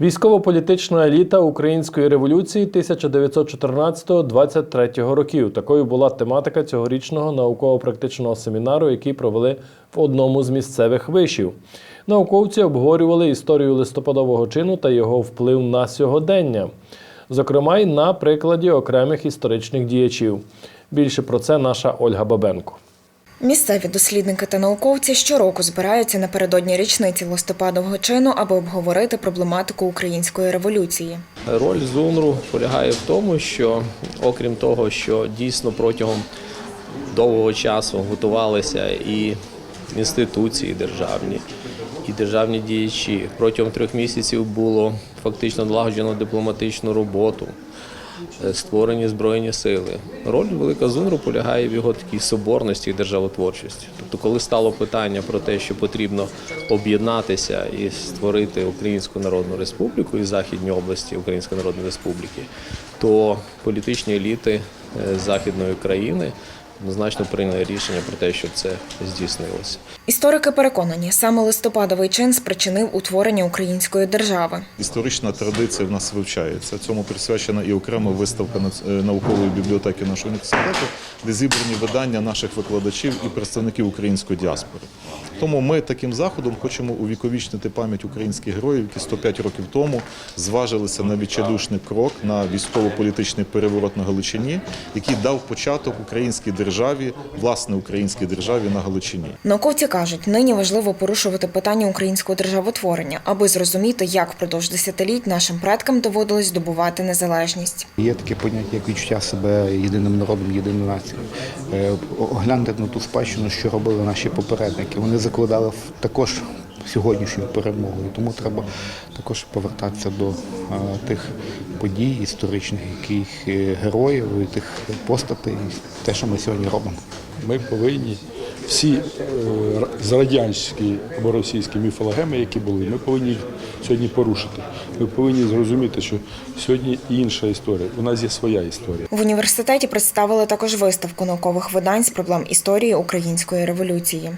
Військово-політична еліта української революції 1914-23 років. Такою була тематика цьогорічного науково-практичного семінару, який провели в одному з місцевих вишів. Науковці обговорювали історію листопадового чину та його вплив на сьогодення, зокрема й на прикладі окремих історичних діячів. Більше про це наша Ольга Бабенко. Місцеві дослідники та науковці щороку збираються напередодні річниці листопадового чину, аби обговорити проблематику української революції. Роль ЗУНРу полягає в тому, що окрім того, що дійсно протягом довгого часу готувалися і інституції державні, і державні діячі. Протягом трьох місяців було фактично налагоджено дипломатичну роботу, створені збройні сили. Роль велика ЗУНРу полягає в його такій соборності і державотворчості. Тобто, коли стало питання про те, що потрібно об'єднатися і створити Українську Народну Республіку і Західні області Української Народної Республіки, то політичні еліти е, західної країни однозначно прийняли рішення про те, щоб це здійснилося. Історики переконані, саме листопадовий чин спричинив утворення української держави. Історична традиція в нас вивчається. Цьому присвячена і окрема виставка е, наукової бібліотеки нашого університету, де зібрані видання наших викладачів і представників української діаспори. Тому ми таким заходом хочемо увіковічнити пам'ять українських героїв, які 105 років тому зважилися на відчайдушний крок на військово-політичний переворот на Галичині, який дав початок українській державі, власне українській державі на Галичині. Науковці кажуть, нині важливо порушувати питання українського державотворення, аби зрозуміти, як впродовж десятиліть нашим предкам доводилось здобувати незалежність. Є таке поняття, як відчуття себе єдиним народом, єдиною нацією. Е, Огляньте на ту спадщину, що робили наші попередники. Вони закладали в- також сьогоднішню перемогу. Тому треба також повертатися до тих подій історичних, яких е, героїв, і тих постатей, те, що ми сьогодні робимо. Ми повинні всі е, зарадянські або російські міфологеми, які були, ми повинні їх сьогодні порушити. Ми повинні зрозуміти, що сьогодні інша історія. У нас є своя історія. В університеті представили також виставку наукових видань з проблем історії української революції.